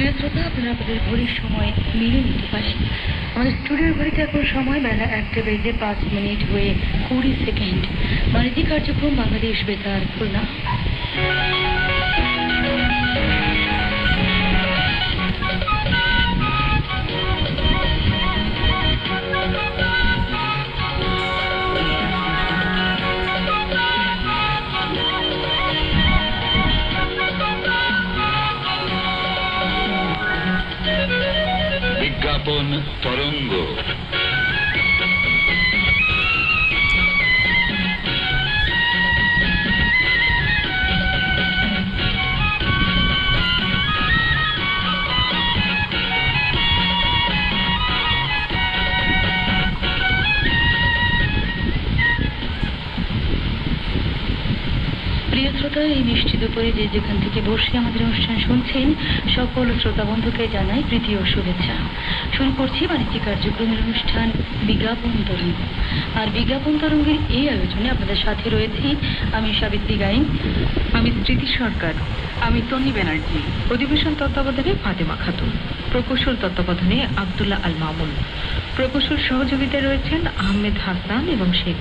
প্রিয় শ্রোতা, আপনারা আপনাদের ঘড়ির সময় মিলে নিতে পারেন। আমাদের স্টুডিওর ঘড়িতে এখন সময়, বেলা একটা বেজে পাঁচ মিনিট হয়ে কুড়ি সেকেন্ড। বাণিজ্যিক কার্যক্রম, বাংলাদেশ বেতার, খুলনা। বিজ্ঞাপন তরঙ্গ প্রিয় শ্রোতা, এই মিষ্টি দুপুরে যে যেখান থেকে বসে আমাদের অনুষ্ঠান শুনছেন, সকল শ্রোতা বন্ধুকে জানাই প্রীতি ও শুভেচ্ছা। শুরু করছি বাণিজ্যিক কার্যক্রমের অনুষ্ঠান বিজ্ঞাপন তরঙ্গ। আর বিজ্ঞাপন তরঙ্গের এই আয়োজনে আপনাদের সাথে রয়েছি আমি সাবিত্রী গাইন, আমি স্মৃতি সরকার, আমি তন্নি ব্যানার্জি, অধিবেশন তত্ত্বাবধানে ফাতেমা খাতুন, প্রকৌশল তত্ত্বাবধানে আবদুল্লাহ আল মামুন, প্রকৌশল সহযোগিতায় রয়েছেন আহমেদ হাসান এবং শেখ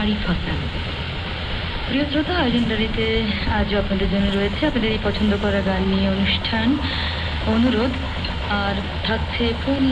আরিফ হাসান। প্রিয় শ্রোতা আয়োজনটারিতে আজও আপনাদের জন্য রয়েছে আপনাদের এই পছন্দ করা গান নিয়ে অনুষ্ঠান, অনুরোধ, আর থাকছে ফোন